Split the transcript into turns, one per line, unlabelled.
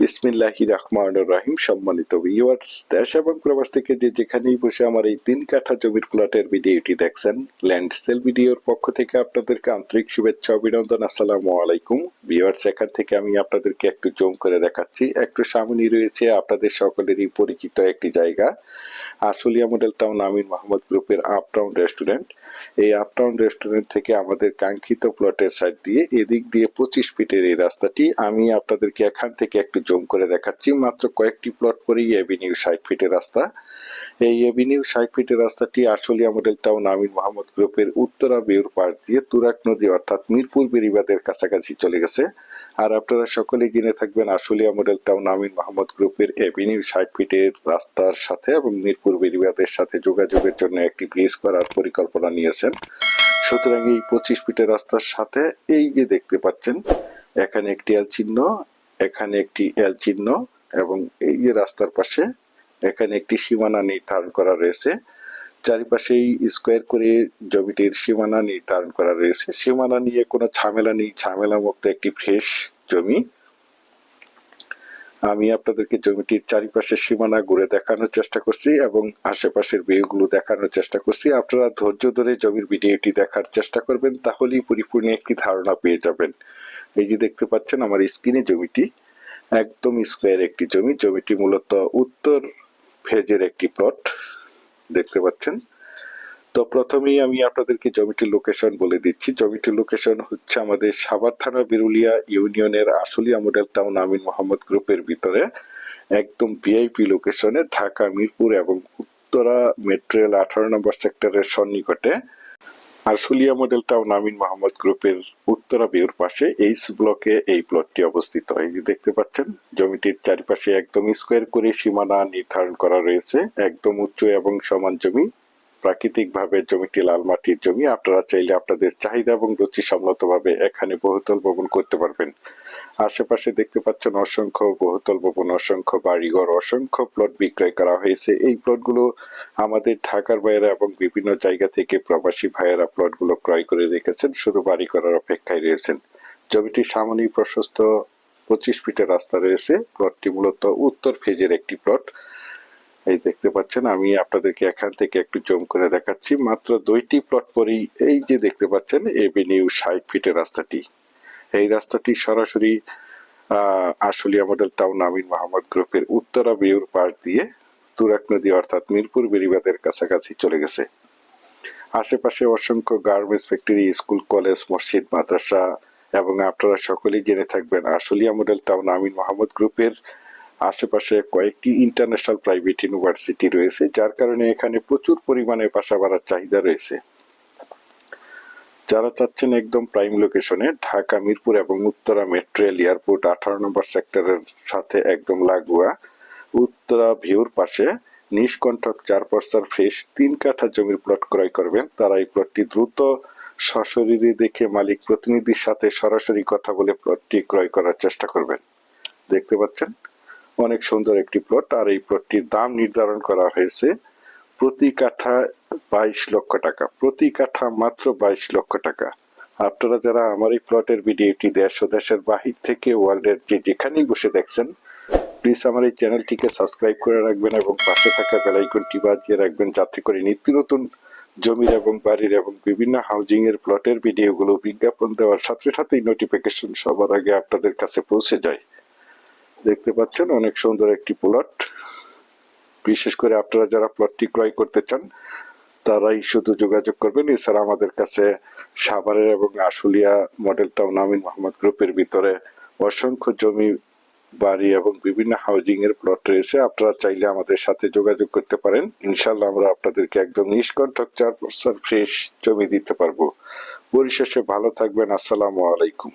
বিসমিল্লাহি রহমান রাহিম, সম্মানিত ভিউয়ার্স দেশ এবং প্রবাস থেকে যে যেখানেই বসে আমার এই তিন কাঠা জমির প্লটের ভিডিওটি দেখছেন ল্যান্ড সেল ভিডিওর পক্ষ থেকে আপনাদেরকে আন্তরিক শুভেচ্ছা, অভিনন্দন, আসসালামু আলাইকুম। ভিউয়ার্স এখান থেকে আমি আপনাদেরকে একটু জুম করে দেখাচ্ছি। একটু সামনে রয়েছে আপনাদের সকলেরই পরিচিত একটি জায়গা, আশুলিয়া মডেল টাউন আমিন মোহাম্মদ গ্রুপের আপটাউন রেস্টুরেন্ট এই আপটাউন রেস্টুরেন্ট থেকে আমাদের কাঙ্ক্ষিত প্লটের সাইড দিয়ে এদিক দিয়ে পঁচিশ ফিটের এই রাস্তাটি আমি আপনাদেরকে এখান থেকে একটু জুম করে দেখাচ্ছি। মাত্র কয়েকটি প্লট পরেই এভিনিউ ষাট ফিটের রাস্তা। এই এভিনিউ ষাট ফিটের রাস্তাটি আশুলিয়া মডেল টাউন আমিন মোহাম্মদ গ্রুপের উত্তরা বেউর পাড় দিয়ে তুরাক নদী অর্থাৎ মিরপুর বেরিবাদের কাছাকাছি চলে গেছে। আর আপনারা সকলেই জেনে থাকবেন আশুলিয়া মডেল টাউন আমিন মোহাম্মদ গ্রুপের এভিনিউ ষাট ফিটের রাস্তার সাথে এবং মিরপুর বেরিবাদের সাথে যোগাযোগের জন্য একটি ব্রিজ করার পরিকল্পনা নিয়েছেন। সুতরাং এই পঁচিশ ফিটের রাস্তার সাথে এই যে দেখতে পাচ্ছেন, এখানে একটি এল চিহ্ন, এখানে একটি এল চিহ্ন এবং এই যে রাস্তার পাশে এখানে একটি সীমানা নির্ধারণ করা রয়েছে। চারিপাশেই স্কোয়ার করে জমিটির সীমানা নির্ধারণ করা রয়েছে। সীমানা নিয়ে কোনো ঝামেলা নেই। ঝামেলা মুক্ত একটি ফ্রেশ জমি। আমি আপনাদেরকে জমিটির চারিপাশের সীমানা ঘুরে দেখানোর চেষ্টা করছি এবং আশেপাশের ভিউগুলো দেখানোর চেষ্টা করছি। আপনারা ধৈর্য ধরে জমির ভিডিওটি দেখার চেষ্টা করবেন, তাহলেই পরিপূর্ণ একটি ধারণা পেয়ে যাবেন। এই যে দেখতে পাচ্ছেন, আমার স্ক্রিনে জমিটি একদম স্কোয়ার একটি জমি। জমিটি মূলত উত্তর ফেজের একটি প্লট। দেখতে পাচ্ছেন তো প্রথমেই আমি আপনাদেরকে জমিটির লোকেশন বলে দিচ্ছি। জমিটির লোকেশন হচ্ছে আমাদের সাভার থানা বিরুলিয়া ইউনিয়নের আশুলিয়া মডেল টাউন আমিন মোহাম্মদ গ্রুপের ভিতরে। একদম ভিআইপি লোকেশনে ঢাকা, মিরপুর এবং উত্তরা মেট্রো রেল আঠারো নম্বর সেক্টরের সন্নিকটে। আশুলিয়া মডেল টাউন আমিন মোহাম্মদ গ্রুপের উত্তরা বিউর পাশে এইচ ব্লকে এই প্লটটি অবস্থিত। এই যে দেখতে পাচ্ছেন, জমিটির চারিপাশে একদম স্কোয়ার করে সীমানা নির্ধারণ করা রয়েছে। একদম উচ্চ এবং সমান জমি। প্রাকৃতিক ভাবে জমিটি লাল মাটির জমি। আপনারা চাইলে আপনাদের চাহিদা এবং রুচি সম্মতভাবে এখানে বহুতল ভবন করতে পারবেন। আশেপাশে দেখতে পাচ্ছেন অসংখ্য বহুতল ভবন, অসংখ্য বাড়িঘর, অসংখ্য প্লট বিক্রয় করা হয়েছে। এই প্লটগুলো আমাদের ঢাকার বাইরে এবং বিভিন্ন জায়গা থেকে প্রবাসী ভাইয়েরা প্লটগুলো ক্রয় করে রেখেছেন, শুধু বাড়ি করার অপেক্ষায় রয়েছেন। জমিটির সামনেই প্রশস্ত পঁচিশ ফিটের রাস্তা রয়েছে। প্লটটি মূলত উত্তর ফেজের একটি প্লট। এই দেখতে পাচ্ছেন, আমি আপনাদেরকে এখান থেকে একটু জুম করে দেখাচ্ছি। মাত্র দুইটি প্লট পরেই এই যে দেখতে পাচ্ছেন এভিনিউ ষাট ফিটের রাস্তাটি। এই রাস্তাটি সরাসরি আশুলিয়া মডেল টাউন আমিন মোহাম্মদ গ্রুপের উত্তরা বিউর পার দিয়ে তুরাক নদী অর্থাৎ মিরপুর বেরিবাদের কাছাকাছি চলে গেছে। আশেপাশে অসংখ্য গার্মেন্টস ফ্যাক্টরি স্কুল কলেজ মসজিদ, মাদ্রাসা এবং আপনারা সকলেই জেনে থাকবেন, আশুলিয়া মডেল টাউন আমিন মোহাম্মদ গ্রুপের আশেপাশে কয়েকটি ইন্টারন্যাশনাল প্রাইভেট ইউনিভার্সিটি রয়েছে, যার কারণে এখানে প্রচুর পরিমাণে বাসা বাড়ার চাহিদা রয়েছে। যারা চাচ্ছেন একদম প্রাইম লোকেশনে ঢাকা, মিরপুর এবং উত্তরা মেট্রো রেল এয়ারপোর্ট আঠারো নম্বর সেক্টরের সাথে একদম লাগোয়া উত্তরা ভিউর পাশে নিষ্কণ্ঠক চার পর্সার ফ্রেশ তিন কাঠা জমির প্লট ক্রয় করবেন। তারা এই প্লটটি দ্রুত সশরীরে দেখে মালিক প্রতিনিধির সাথে সরাসরি কথা বলে প্লটটি ক্রয় করার চেষ্টা করবেন। দেখতে পাচ্ছেন? অনেক সুন্দর একটি প্লট আর এই প্লটটির দাম নির্ধারণ করা হয়েছে প্রতি কাঠা বাইশ লক্ষ টাকা। প্রতি কাঠা মাত্র বাইশ লক্ষ টাকা। আপনারা যারা আমার এই প্লটের ভিডিওটি দেশ ও দেশের বাহির থেকে ওয়ার্ল্ডের যে যেখানেই বসে দেখছেন প্লিজ আমার এই চ্যানেলটিকে সাবস্ক্রাইব করে রাখবেন এবং পাশে থাকা বেলাইকনটি বাজিয়ে রাখবেন যাতে করে নিত্য নতুন জমির এবং বাড়ির এবং বিভিন্ন হাউজিং এর প্লটের ভিডিওগুলো বিজ্ঞাপন দেওয়ার সাথে সাথেই নোটিফিকেশন সবার আগে আপনাদের কাছে পৌঁছে যায়। দেখতে পাচ্ছেন, অনেক সুন্দর একটি প্লট বিশেষ করে আপনারা যারা প্লটটি ক্রয় করতে চান, তারাই শুধু যোগাযোগ করবেন। এছাড়া আমাদের কাছে সাভারের এবং আশুলিয়া মডেল টাউন আমিন মোহাম্মদ গ্রুপের ভিতরে অসংখ্য জমি, বাড়ি এবং বিভিন্ন হাউজিং এর প্লট রয়েছে। আপনারা চাইলে আমাদের সাথে যোগাযোগ করতে পারেন। ইনশাল্লাহ আমরা আপনাদেরকে একদম নিষ্কণ্ঠক চার বছর ফ্রেশ জমি দিতে পারব। পরিশেষে ভালো থাকবেন। আসসালামু আলাইকুম।